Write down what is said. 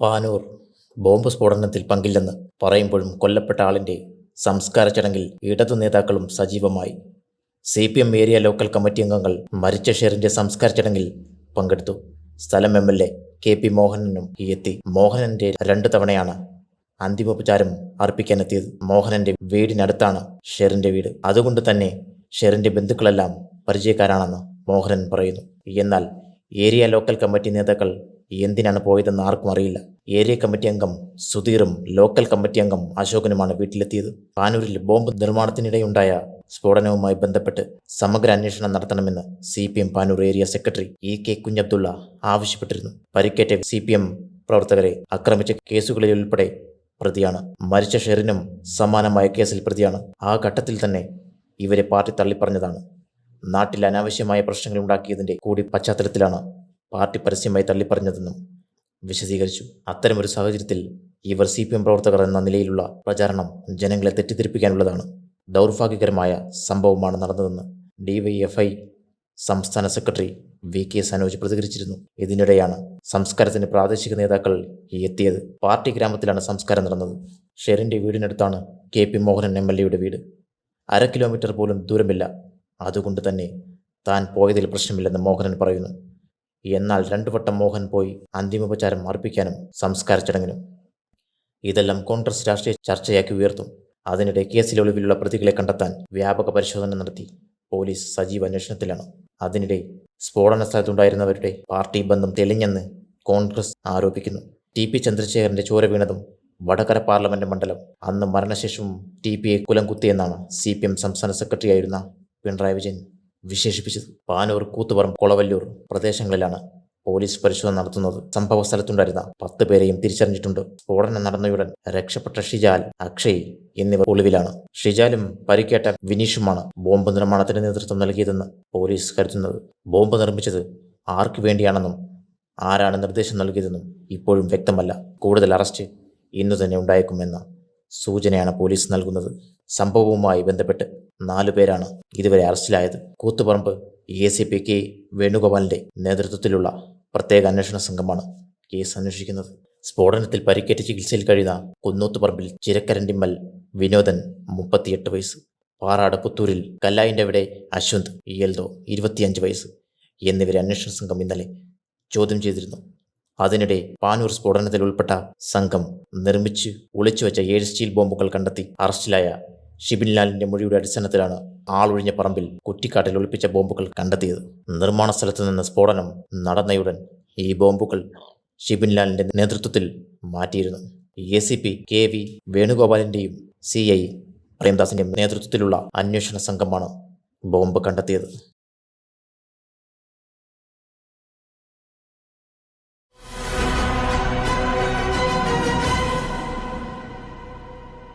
Panoor. Bomb സ്ഫോടനത്തിൽ പങ്കില്ലെന്ന് പറയുമ്പോഴും കൊല്ലപ്പെട്ട ആളിന്റെ സംസ്കാര ചടങ്ങിൽ ഇടതു നേതാക്കളും സജീവമായി. C P M area local committee അംഗങ്ങൾ മരിച്ച ഷെറിന്റെ സംസ്കാര ചടങ്ങിൽ പങ്കെടുത്തു. സ്ഥലം M L A K P മോഹനനും എത്തി. മോഹനന്റെ രണ്ടു തവണയാണ് അന്തിമോപചാരം അർപ്പിക്കാനെത്തിയത്. മോഹനന്റെ വീടിനടുത്താണ് ഷെറിന്റെ വീട്. അതുകൊണ്ട് തന്നെ ഷെറിന്റെ ബന്ധുക്കളെല്ലാം പരിചയക്കാരാണെന്ന് മോഹനൻ പറയുന്നു. എന്നാൽ ഏരിയ ലോക്കൽ കമ്മിറ്റി നേതാക്കൾ എന്തിനാണ് പോയതെന്ന് ആർക്കും അറിയില്ല. ഏരിയ കമ്മിറ്റി അംഗം സുധീറും ലോക്കൽ കമ്മിറ്റി അംഗം അശോകനുമാണ് വീട്ടിലെത്തിയത്. പാനൂരിൽ ബോംബ് നിർമ്മാണത്തിനിടെയുണ്ടായ സ്ഫോടനവുമായി ബന്ധപ്പെട്ട് സമഗ്ര അന്വേഷണം നടത്തണമെന്ന് C P M Panoor area secretary E K Kunhabdulla ആവശ്യപ്പെട്ടിരുന്നു. പരിക്കേറ്റ സി പി എം പ്രവർത്തകരെ ആക്രമിച്ച കേസുകളിൽ ഉൾപ്പെടെ പ്രതിയാണ്. മരിച്ച ഷെറിനും സമാനമായ കേസിൽ പ്രതിയാണ്. ആ ഘട്ടത്തിൽ തന്നെ ഇവരെ പാർട്ടി തള്ളിപ്പറഞ്ഞതാണ്. നാട്ടിൽ അനാവശ്യമായ പ്രശ്നങ്ങൾ ഉണ്ടാക്കിയതിന്റെ കൂടി പശ്ചാത്തലത്തിലാണ് പാർട്ടി പരസ്യമായി തള്ളിപ്പറഞ്ഞതെന്നും വിശദീകരിച്ചു. അത്തരമൊരു സാഹചര്യത്തിൽ ഇവർ സി പി എം പ്രവർത്തകർ എന്ന നിലയിലുള്ള പ്രചാരണം ജനങ്ങളെ തെറ്റിദ്ധരിപ്പിക്കാനുള്ളതാണ് ദൗർഭാഗ്യകരമായ സംഭവമാണ് നടന്നതെന്ന് ഡിവൈഎഫ്ഐ സംസ്ഥാന സെക്രട്ടറി വി കെ സനോജ് പ്രതികരിച്ചിരുന്നു. ഇതിനിടെയാണ് സംസ്കാരത്തിന് പ്രാദേശിക നേതാക്കൾ എത്തിയത്. പാർട്ടി ഗ്രാമത്തിലാണ് സംസ്കാരം നടന്നത്. ഷെറിന്റെ വീടിനടുത്താണ് K P Mohanan M L എയുടെ വീട്. അര കിലോമീറ്റർ പോലും ദൂരമില്ല. അതുകൊണ്ട് തന്നെ താൻ പോയതിൽ പ്രശ്നമില്ലെന്ന് മോഹനൻ പറയുന്നു. എന്നാൽ രണ്ടു വട്ടം മോഹൻ പോയി അന്തിമോപചാരം അർപ്പിക്കാനും സംസ്കാര ചടങ്ങിനും. ഇതെല്ലാം കോൺഗ്രസ് രാഷ്ട്രീയ ചർച്ചയാക്കി ഉയർത്തും. അതിനിടെ കേസിൽ ഒളിവിലുള്ള പ്രതികളെ കണ്ടെത്താൻ വ്യാപക പരിശോധന നടത്തി പോലീസ് സജീവ അന്വേഷണത്തിലാണ്. അതിനിടെ സ്ഫോടന സ്ഥലത്തുണ്ടായിരുന്നവരുടെ പാർട്ടി ബന്ധം തെളിഞ്ഞെന്ന് കോൺഗ്രസ് ആരോപിക്കുന്നു. ടി പി ചന്ദ്രശേഖരന്റെ ചോര വീണതും വടകര പാർലമെന്റ് മണ്ഡലം അന്ന് മരണശേഷവും ടി പിയെ കുലം കുത്തിയെന്നാണ് സി പി എം സംസ്ഥാന സെക്രട്ടറിയായിരുന്ന പിണറായി വിജയൻ. വിശേഷിപ്പിച്ചത് പാനൂർ കൂത്തുപറം കൊളവല്ലൂർ പ്രദേശങ്ങളിലാണ് പോലീസ് പരിശോധന നടത്തുന്നത്. സംഭവ സ്ഥലത്തുണ്ടായിരുന്ന പത്ത് പേരെയും തിരിച്ചറിഞ്ഞിട്ടുണ്ട്. സ്ഫോടനം നടന്നയുടൻ രക്ഷപ്പെട്ട ഷിജാൽ അക്ഷയ് എന്നിവർ ഒളിവിലാണ്. ഷിജാലും പരിക്കേറ്റ വിനീഷുമാണ് ബോംബ് നിർമ്മാണത്തിന് നേതൃത്വം നൽകിയതെന്ന് പോലീസ് കരുതുന്നത്. ബോംബ് നിർമ്മിച്ചത് ആർക്കു വേണ്ടിയാണെന്നും ആരാണ് നിർദ്ദേശം നൽകിയതെന്നും ഇപ്പോഴും വ്യക്തമല്ല. കൂടുതൽ അറസ്റ്റ് ഇന്നു തന്നെ ഉണ്ടായേക്കുമെന്ന സൂചനയാണ് പോലീസ് നൽകുന്നത്. സംഭവവുമായി ബന്ധപ്പെട്ട് നാലു പേരാണ് ഇതുവരെ അറസ്റ്റിലായത്. Koothuparamba A C P K വേണുഗോപാലിന്റെ നേതൃത്വത്തിലുള്ള പ്രത്യേക അന്വേഷണ സംഘമാണ് കേസ് അന്വേഷിക്കുന്നത്. സ്ഫോടനത്തിൽ പരിക്കേറ്റ് ചികിത്സയിൽ കഴിയുന്ന കുന്നൂത്തുപറമ്പിൽ ചിരക്കരണ്ടിമ്മൽ വിനോദൻ മുപ്പത്തിയെട്ട് വയസ്സ് പാറാട് പുത്തൂരിൽ കല്ലായിന്റെ അവിടെ അശ്വന്ത് ഇയൽദോ ഇരുപത്തിയഞ്ച് വയസ്സ് എന്നിവരെ അന്വേഷണ സംഘം ഇന്നലെ ചോദ്യം ചെയ്തിരുന്നു. അതിനിടെ പാനൂർ സ്ഫോടനത്തിൽ ഉൾപ്പെട്ട സംഘം നിർമ്മിച്ച് ഒളിച്ചുവെച്ച ഏഴ് സ്റ്റീൽ ബോംബുകൾ കണ്ടെത്തി അറസ്റ്റിലായ ഷിബിൻലാലിന്റെ മൊഴിയുടെ അടിസ്ഥാനത്തിലാണ് ആളൊഴിഞ്ഞ പറമ്പിൽ കുറ്റിക്കാട്ടിൽ ഒളിപ്പിച്ച ബോംബുകൾ കണ്ടെത്തിയത്. നിർമ്മാണ സ്ഥലത്ത് നിന്ന് സ്ഫോടനം നടന്നയുടൻ ഈ ബോംബുകൾ ഷിബിൻലാലിന്റെ നേതൃത്വത്തിൽ മാറ്റിയിരുന്നു. A C P K V വേണുഗോപാലിന്റെയും C I പ്രേംദാസിന്റെയും നേതൃത്വത്തിലുള്ള അന്വേഷണ സംഘമാണ് ബോംബ് കണ്ടെത്തിയത്.